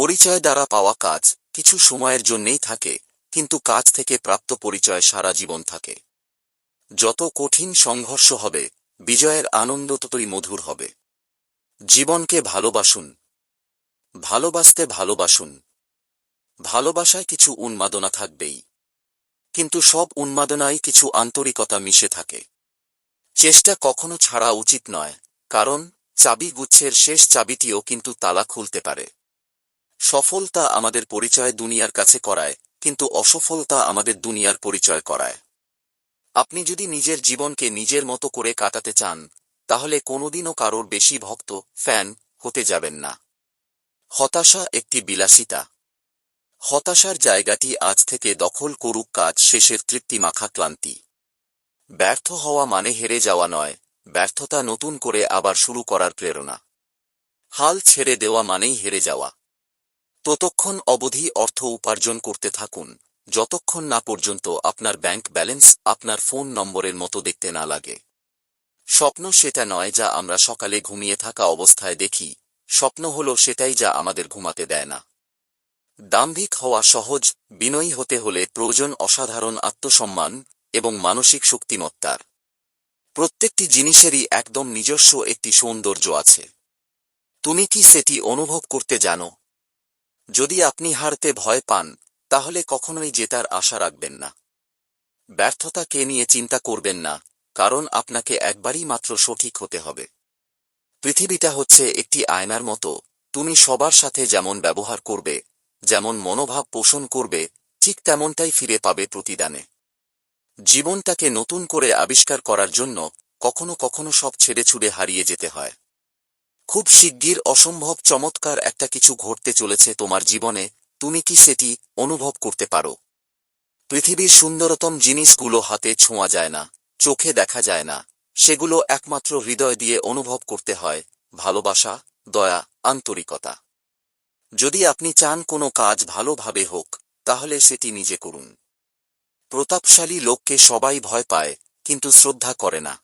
পরিচয় দ্বারা পাওয়া কাজ কিছু সময়ের জন্যেই থাকে, কিন্তু কাজ থেকে প্রাপ্ত পরিচয় সারা জীবন থাকে। যত কঠিন সংঘর্ষ হবে, বিজয়ের আনন্দ ততই মধুর হবে। জীবনকে ভালোবাসুন। ভালোবাসতে ভালোবাসুন। ভালোবাসায় কিছু উন্মাদনা থাকবেই। কিন্তু সব উন্মাদনায় কিছু আন্তরিকতা মিশে থাকে। চেষ্টা কখনো ছাড়া উচিত নয়, কারণ চাবি গুচ্ছের শেষ চাবিটিও কিন্তু তালা খুলতে পারে। সফলতা আমাদের পরিচয় দুনিয়ার কাছে করায়, কিন্তু অসফলতা আমাদের দুনিয়ার পরিচয় করায়। আপনি যদি নিজের জীবনকে নিজের মতো করে কাটাতে চান, তাহলে কোনোদিনও কারোর বেশি ভক্ত, ফ্যান হতে যাবেন না। হতাশা একটি বিলাসিতা। হতাশার জায়গাটি আজ থেকে দখল করুক কাজ শেষের তৃপ্তিমাখা ক্লান্তি। ব্যর্থ হওয়া মানে হেরে যাওয়া নয়, ব্যর্থতা নতুন করে আবার শুরু করার প্রেরণা। হাল ছেড়ে দেওয়া মানেই হেরে যাওয়া। ততক্ষণ অবধি অর্থ উপার্জন করতে থাকুন। যতক্ষণ না পর্যন্ত আপনার ব্যাংক ব্যালেন্স আপনার ফোন নম্বরের মতো দেখতে না লাগে। স্বপ্ন সেটা নয় যা আমরা সকালে ঘুমিয়ে থাকা অবস্থায় দেখি। স্বপ্ন হল সেটাই যা আমাদের ঘুমাতে দেয় না। দাম্ভিক হওয়া সহজ, বিনয়ী হতে হলে প্রয়োজন অসাধারণ আত্মসম্মান এবং মানসিক শক্তিমত্তার। প্রত্যেকটি জিনিসেরই একদম নিজস্ব একটি সৌন্দর্য আছে। তুমি কি সেটি অনুভব করতে জানো? যদি আপনি হারতে ভয় পান, তাহলে কখনোই জেতার আশা রাখবেন না। ব্যর্থতাকে নিয়ে চিন্তা করবেন না, কারণ আপনাকে একবারই মাত্র সঠিক হতে হবে। পৃথিবীটা হচ্ছে একটি আয়নার মতো, তুমি সবার সাথে যেমন ব্যবহার করবে, যেমন মনোভাব পোষণ করবে, ঠিক তেমনটাই ফিরে পাবে প্রতিদানে। জীবনটাকে নতুন করে আবিষ্কার করার জন্য কখনো কখনো সব ছেড়ে ছুড়ে হারিয়ে যেতে হয়। খুব শিগগির অসম্ভব চমৎকার একটা কিছু ঘটতে চলেছে তোমার জীবনে, তুমি কি সেটি অনুভব করতে পারো? পৃথিবীর সুন্দরতম জিনিসগুলো হাতে ছোঁয়া যায় না, চোখে দেখা যায় না, সেগুলো একমাত্র হৃদয় দিয়ে অনুভব করতে হয়, ভালোবাসা, দয়া, আন্তরিকতা। যদি আপনি চান কোনো কাজ ভালোভাবে হোক, তাহলে সেটি নিজে করুন। প্রতাপশালী লোককে সবাই ভয় পায়, কিন্তু শ্রদ্ধা করে না।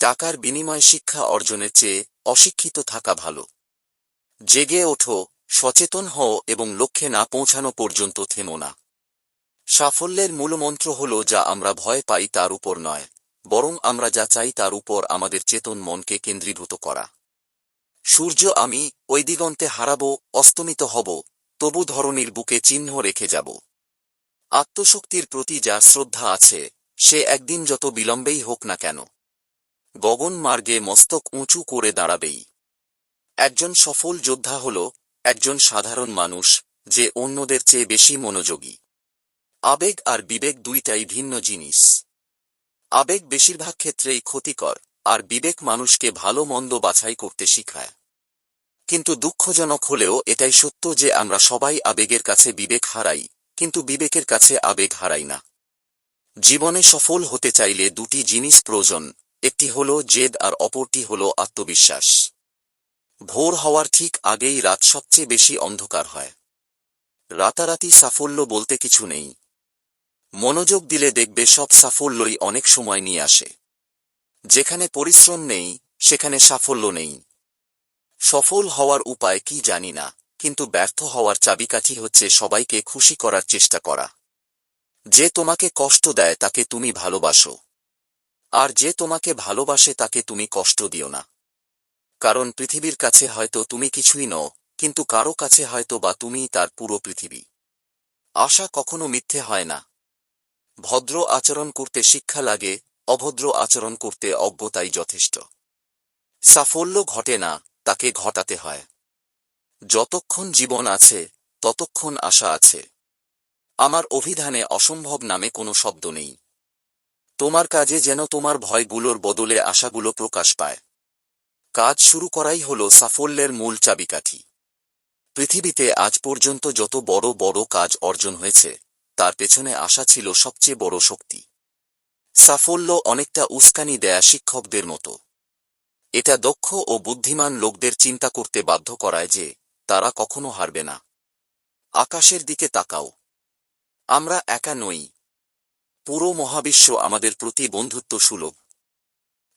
টাকার বিনিময় শিক্ষা অর্জনের চেয়ে অশিক্ষিত থাকা ভালো। জেগে ওঠো, সচেতন হও এবং লক্ষ্যে না পৌঁছানো পর্যন্ত থেমো না। সাফল্যের মূলমন্ত্র হল যা আমরা ভয় পাই তার উপর নয়, বরং আমরা যা চাই তার উপর আমাদের চেতন মনকে কেন্দ্রীভূত করা। সূর্য আমি, ওই দিগন্তে হারাব, অস্তমিত হব, তবু ধরনীর বুকে চিহ্ন রেখে যাব। আত্মশক্তির প্রতি যা শ্রদ্ধা আছে, সে একদিন যত বিলম্বেই হোক না কেন। গগন মার্গে মস্তক উঁচু করে দাঁড়াবেই। একজন সফল যোদ্ধা হল একজন সাধারণ মানুষ যে অন্যদের চেয়ে বেশি মনোযোগী। আবেগ আর বিবেক দুইটাই ভিন্ন জিনিস। আবেগ বেশিরভাগ ক্ষেত্রেই ক্ষতিকর আর বিবেক মানুষকে ভালো মন্দ বাছাই করতে শিখায়। কিন্তু দুঃখজনক হলেও এটাই সত্য যে আমরা সবাই আবেগের কাছে বিবেক হারাই, কিন্তু বিবেকের কাছে আবেগ হারাই না। জীবনে সফল হতে চাইলে দুটি জিনিস প্রয়োজন একটি হল জেদ আর অপরটি হল আত্মবিশ্বাস। ভোর হওয়ার ঠিক আগেই রাত সবচেয়ে বেশি অন্ধকার হয়। রাতারাতি সাফল্য বলতে কিছু নেই। মনোযোগ দিলে দেখবে সব সাফল্যই অনেক সময় নিয়ে আসে। যেখানে পরিশ্রম নেই, সেখানে সাফল্য নেই। সফল হওয়ার উপায় কি জানি না, কিন্তু ব্যর্থ হওয়ার চাবিকাঠি হচ্ছে সবাইকে খুশি করার চেষ্টা করা। যে তোমাকে কষ্ট দেয়, তাকে তুমি ভালোবাসো। আর যে তোমাকে ভালোবাসে তাকে তুমি কষ্ট দিও না। কারণ পৃথিবীর কাছে হয়তো তুমি কিছুই নও, কিন্তু কারও কাছে হয়তো বা তুমি তার পুরো পৃথিবী। আশা কখনো মিথ্যে হয় না। ভদ্র আচরণ করতে শিক্ষা লাগে, অভদ্র আচরণ করতে অজ্ঞতাই যথেষ্ট। সাফল্য ঘটে না, তাকে ঘটাতে হয়। যতক্ষণ জীবন আছে, ততক্ষণ আশা আছে। আমার অভিধানে অসম্ভব নামে কোনো শব্দ নেই। তোমার কাজে যেন তোমার ভয়গুলোর বদলে আশাগুলো প্রকাশ পায়। কাজ শুরু করাই হল সাফল্যের মূল চাবিকাঠি। পৃথিবীতে আজ পর্যন্ত যত বড় বড় কাজ অর্জন হয়েছে, তার পেছনে আশা ছিল সবচেয়ে বড় শক্তি। সাফল্য অনেকটা উস্কানি দেয়া শিক্ষকদের মতো। এটা দক্ষ ও বুদ্ধিমান লোকদের চিন্তা করতে বাধ্য করায় যে, তারা কখনো হারবে না। আকাশের দিকে তাকাও। আমরা একা নই পুরো মহাবিশ্ব আমাদের প্রতি বন্ধুত্ব সুলভ।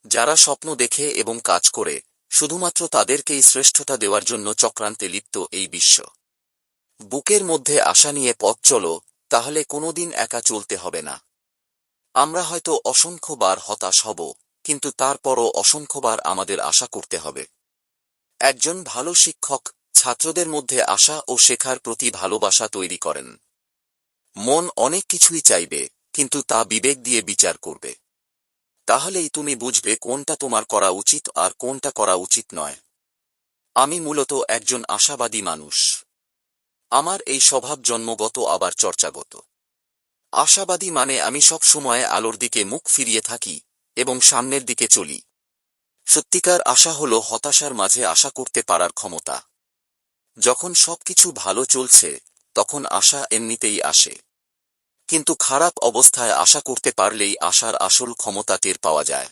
যারা স্বপ্ন দেখে এবং কাজ করে, শুধুমাত্র তাদেরকেই শ্রেষ্ঠতা দেওয়ার জন্য চক্রান্তে লিপ্ত এই বিশ্ব। বুকের মধ্যে আশা নিয়ে পথ চলো, তাহলে কোনোদিন একা চলতে হবে না। আমরা হয়তো অসংখ্যবার হতাশ হব, কিন্তু তারপরও অসংখ্যবার আমাদের আশা করতে হবে। একজন ভালো শিক্ষক ছাত্রদের মধ্যে আশা ও শেখার প্রতি ভালোবাসা তৈরি করেন। মন অনেক কিছুই চাইবে কিন্তু তা বিবেক দিয়ে বিচার করবে। তাহলেই তুমি বুঝবে কোনটা তোমার করা উচিত আর কোনটা করা উচিত নয়। আমি মূলত একজন আশাবাদী মানুষ। আমার এই স্বভাব জন্মগত, আবার চর্চাগত। আশাবাদী মানে আমি সব সময় আলোর দিকে মুখ ফিরিয়ে থাকি এবং সামনের দিকে চলি। সত্যিকার আশা হল হতাশার মাঝে আশা করতে পারার ক্ষমতা। যখন সবকিছু ভালো চলছে, তখন আশা এমনিতেই আসে। কিন্তু খারাপ অবস্থায় আশা করতে পারলেই আশার আসল ক্ষমতা টের পাওয়া যায়।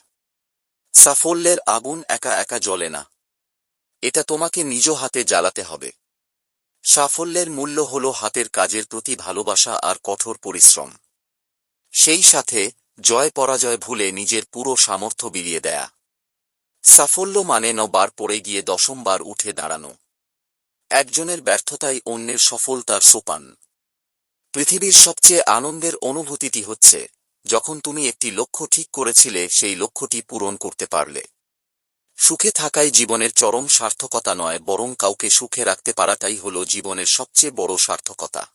সাফল্যের আগুন একা একা জ্বলে না। এটা তোমাকে নিজ হাতে জ্বালাতে হবে। সাফল্যের মূল্য হল হাতের কাজের প্রতি ভালোবাসা আর কঠোর পরিশ্রম। সেই সাথে জয় পরাজয় ভুলে নিজের পুরো সামর্থ্য বিলিয়ে দেয়া। সাফল্য মানে নবার পড়ে গিয়ে দশমবার উঠে দাঁড়ানো। একজনের ব্যর্থতাই অন্যের সফলতার সোপান। পৃথিবীর সবচেয়ে আনন্দের অনুভূতিটি হচ্ছে, যখন তুমি একটি লক্ষ্য ঠিক করেছিলে, সেই লক্ষ্যটি পূরণ করতে পারলে। সুখে থাকাই জীবনের চরম সার্থকতা নয়, বরং কাউকে সুখে রাখতে পারাটাই হল জীবনের সবচেয়ে বড় সার্থকতা।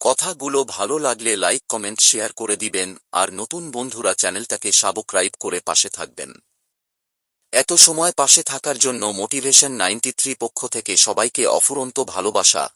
কথাগুলো ভালো লাগলে লাইক, কমেন্ট, শেয়ার করে দিবেন, আর নতুন বন্ধুরা চ্যানেলটাকে সাবস্ক্রাইব করে পাশে থাকবেন। এত সময় পাশে থাকার জন্য মোটিভেশন নাইনটি পক্ষ থেকে সবাইকে অফুরন্ত ভালোবাসা